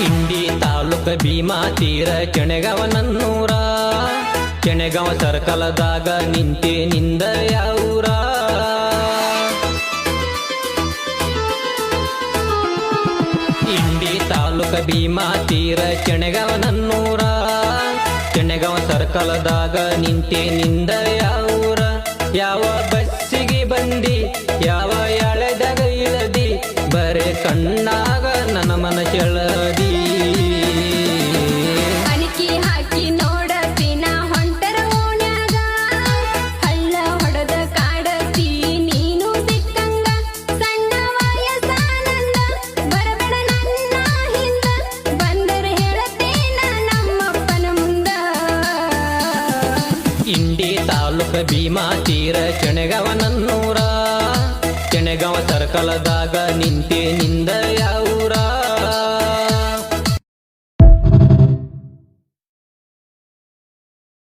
ಇಂಡಿ ತಾಲೂಕ ಭೀಮಾ ತೀರ ಕೆಣೆಗವ ನನ್ನೂರ. ಕೆಣೆಗವ ಸರ್ಕಲದಾಗ ನಿಂತೆ ನಿಂದ ಯಾವೂರ. ಇಂಡಿ ತಾಲೂಕ ಭೀಮಾ ತೀರ ಕೆಣೆಗವ ನನ್ನೂರ. ಕೆಣೆಗವ ಸರ್ಕಲದಾಗ ನಿಂತೆ ನಿಂದ ಯಾವೂರ. ಯಾವ ಬಸ್ಸಿಗೆ ಬಂದಿ, ಯಾವ ಎಳೆದಾಗ ಇಳದಿ, ಬರೇ ಕಣ್ಣಾಗ ಮನ ಕೆಳದಿ. ಅನಿಕಿ ಹಾಕಿ ನೋಡತಿನ ಹೊಂಟರ ಓಣ್ಯಾಗ. ಹಳ್ಳ ಹೊಡೆದ ಕಾಡತಿ ನೀನು ಸಿಕ್ಕಂಗ. ಸಣ್ಣ ವಯಸ್ಸಾನಂದ ಬರಬೇಡ ನನ್ನ ಹಿಂದ. ಬಂದರೆ ಹೇಳತೇನ ನಮ್ಮಪ್ಪನ ಮುಂದ. ಇಂಡಿ ತಾಲೂಕ ಭೀಮಾ ತೀರ ಕೆಣಗಾವ ನನ್ನೂರ. ಕೆಣಗಾವ ಸರ್ಕಲದಾಗ ನಿಂತೆ ನಿಂದ ಯಾವೂರ